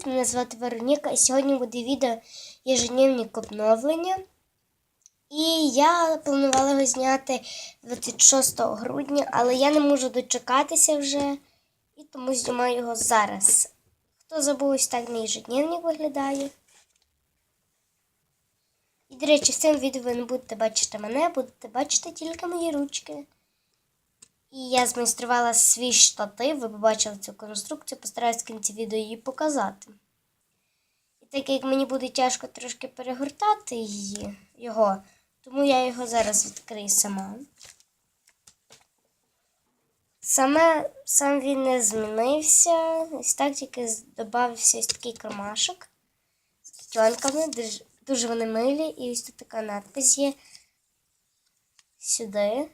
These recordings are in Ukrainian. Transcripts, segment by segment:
Привіт, мене звати Вероніка, і сьогодні буде відео ежедневник обновлення. І я планувала його зняти 26 грудня, але я не можу дочекатися вже, і тому знімаю його зараз. Хто забув, ось так мій ежедневник виглядає. І, до речі, в цьому відео ви не будете бачити мене, будете бачити тільки мої ручки. І я змайструвала свій штатив, ви побачили цю конструкцію, постараюсь в кінці відео її показати. І так як мені буде тяжко трошки перегортати її, його, тому я його зараз відкрию сама. Саме сам він не змінився. Ось так тільки додався ось такий кармашок з тітьонками. Дуже, вони милі. І ось тут така надпись є сюди.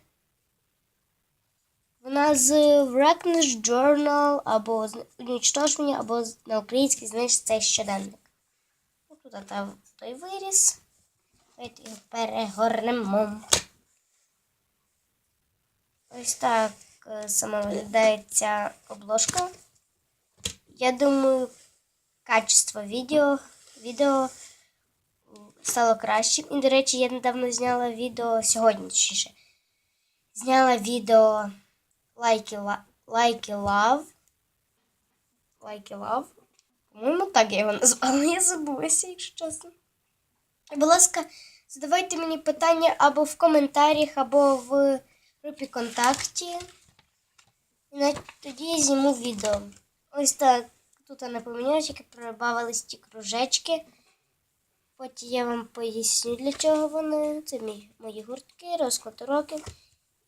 З Wreckness Journal або з унічтоження, або на українській знаєш цей щоденник. Ну, Тут той виріс. Давайте його перегорнемо. Ось так е, сама виглядає ця обложка. Я думаю, качество відео, відео стало кращим. І, до речі, я недавно зняла відео сьогодні, точніше. Зняла відео Like і Love. Like Love. По-моєму, так я його назвала, я забулася, якщо чесно. Будь ласка, задавайте мені питання або в коментарях, або в групі контакті. І тоді я зніму відео. Ось так. Тут я не поміняю, тільки прибавились ті кружечки. Потім я вам поясню, для чого вони. Це мій, мої гуртки, розклад уроків.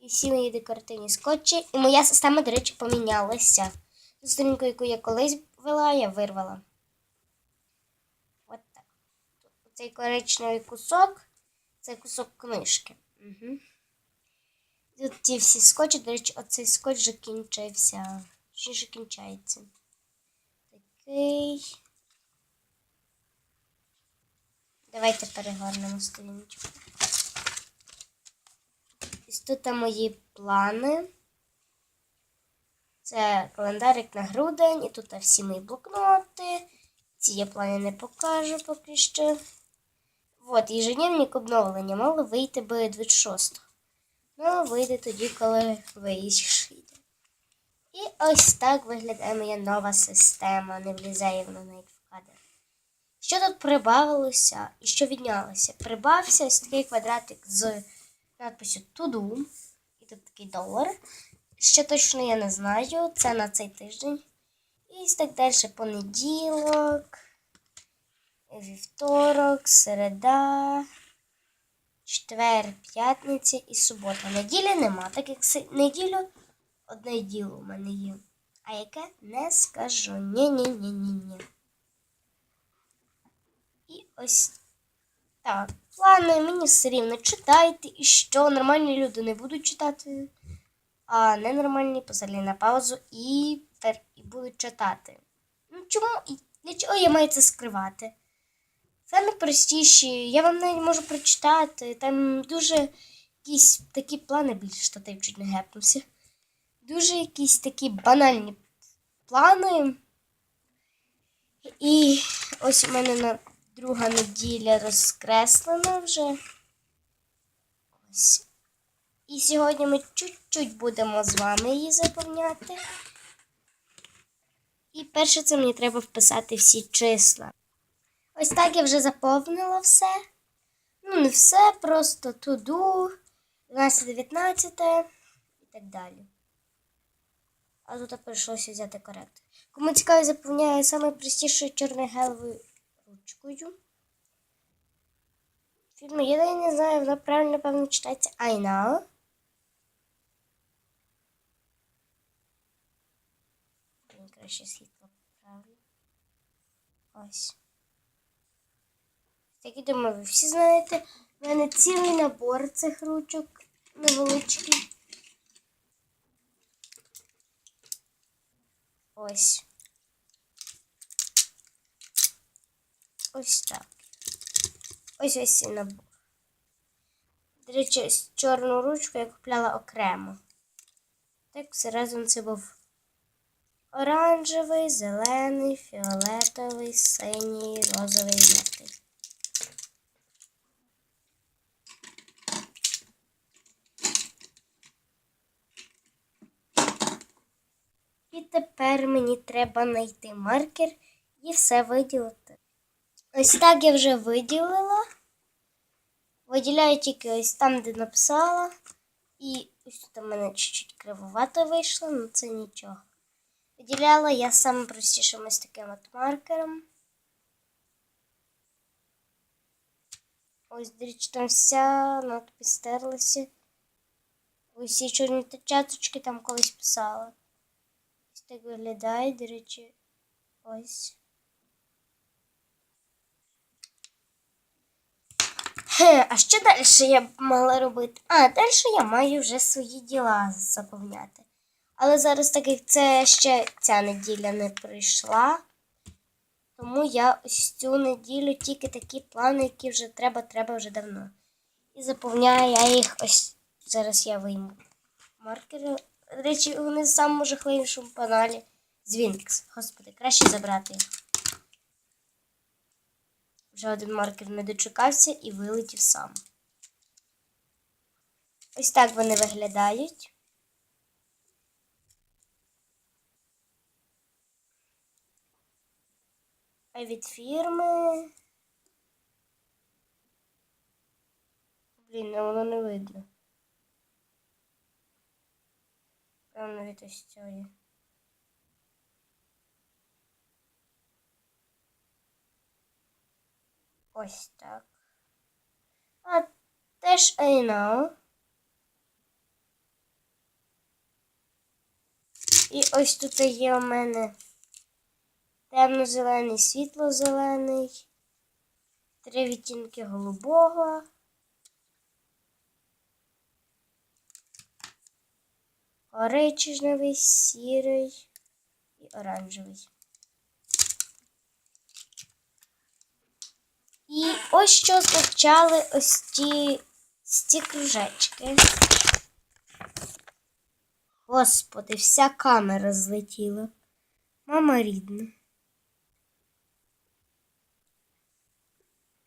І мої декоративні скотчі. І моя система, до речі, помінялася. Ту сторінку, яку я колись вела, я вирвала. От так. Цей коричневий кусок це кусок книжки. Угу. Тут ті всі скотчі, до речі, оцей скотч вже кінчився. Ще ж кінчається. Такий. Давайте перегорнемо сторіночку. Ось тут мої плани. Це календарик на грудень, і тут всі мої блокноти. Ці я плани не покажу поки що. От, ежедневник обновлення мало вийти би 26. Ну, вийде тоді, коли вийде. І ось так виглядає моя нова система. Не влізає вона навіть в кадр. Що тут прибавилося і що віднялося? Прибався ось такий квадратик з надписю Do. І тут такий долар. Ще точно я не знаю. Це на цей тиждень. І так далі понеділок, вівторок, середа, четвер, п'ятниця і субота. Неділі нема, так як неділю одне діло у мене є. А яке не скажу. Ні-ні-ні-ні-ні. І ось так. Плани мені все рівно читайте і що нормальні люди не будуть читати, а ненормальні посадили на паузу і, і будуть читати. Ну чому для чого я маю це скривати? Це найпростіші, я вам навіть можу прочитати. Там дуже якісь такі плани більше штатив чуть не гепнувся. Дуже якісь такі банальні плани. І ось у мене на друга неділя розкреслена вже. Ось. І сьогодні ми чуть-чуть будемо з вами її заповняти. І перше це мені треба вписати всі числа. Ось так я вже заповнила все. Ну, не все, просто туду, 12-19 і так далі. А тут прийшлося взяти коректор. Кому цікаво, заповняю саме простішою чорногелевою ручкою. Фільми я не знаю, вона правильно, певно, читається know. Блін, краще світло правильно. Ось. Так і думаю, ви всі знаєте, в мене цілий набор цих ручок невеличкий. Ось. Ось так. Ось ось цей набор. До речі, чорну ручку я купляла окремо. Так, все разом це був Оранжевий, зелений, фіолетовий, синій, розовий, жовтий. І тепер мені треба знайти маркер і все виділити. Ось так я вже виділила. Виділяю тільки ось там, де написала. І ось тут у мене чуть-чуть кривовато вийшло, але це нічого. Виділяла я саме простішим ось таким от маркером. Ось, до речі, там вся надпись стерлася. Усі чорні чаточки там колись писала. Ось так виглядає, до речі, ось. А що далі я мала робити? А, далі я маю вже свої діла заповняти. Але зараз, так це ще ця неділя не прийшла, тому я ось цю неділю тільки такі плани, які вже треба, треба вже давно. І заповняю я їх ось зараз я вийму маркери. До речі, вони в самому жахливішому паналі. Звінкс. Господи, краще забрати їх. Вже один маркер не дочекався і вилетів сам. Ось так вони виглядають. А від фірми. Блін, ну воно не видно. Певно від ось цієї. Ось так. А теж I know. І ось тут є у мене темно-зелений, світло-зелений, три відтінки голубого. Коричневий, сірий і оранжевий. І ось що означали ось ті, ці кружечки. Господи, вся камера злетіла. Мама рідна.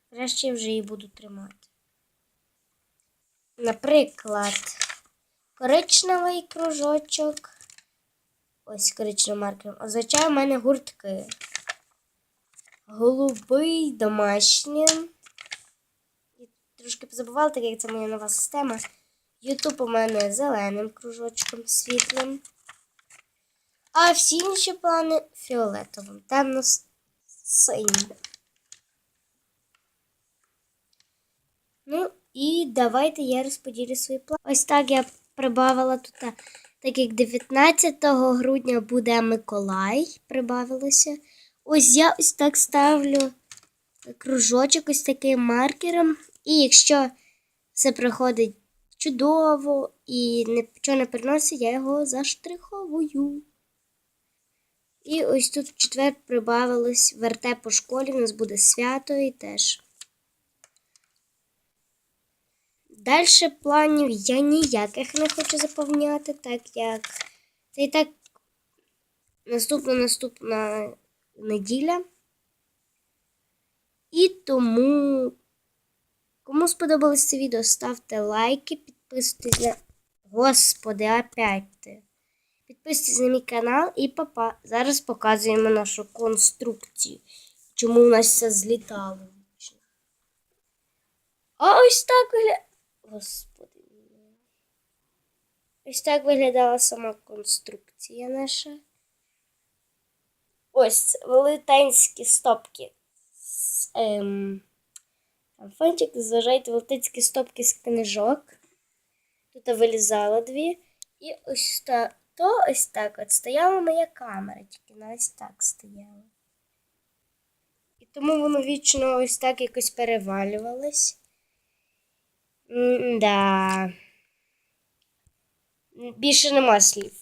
Краще я вже її буду тримати. Наприклад, коричневий кружочок. Ось коричневим маркером. Означає в мене гуртки. Голубий домашній. Трошки позабувала, так як це моя нова система. Ютуб у мене зеленим кружочком світлим. А всі інші плани фіолетовим, темно синім. Ну і давайте я розподілю свої плани. Ось так я прибавила тут, так як 19 грудня буде Миколай, прибавилося. Ось я ось так ставлю кружочок ось таким маркером. І якщо все проходить чудово і нічого не приносить, я його заштриховую. І ось тут в четвер прибавилось вертеп по школі, у нас буде свято і теж. Далі планів я ніяких не хочу заповняти, так як це і так наступна наступна неділя. І тому, кому сподобалось це відео, ставте лайки, підписуйтесь на. Господи, опять ти. Підписуйтесь на мій канал і папа. Зараз показуємо нашу конструкцію. Чому у нас все злітало. А ось так виглядає. Господи. Ось так виглядала сама конструкція наша. Ось це велетенські стопки. З, ем, фончик, зважайте, велетенські стопки з книжок. Тут вилізало дві. І ось так, то ось так от стояла моя камера, тільки вона ось так стояла. І тому воно вічно ось так якось перевалювалось. М-да. Більше нема слів.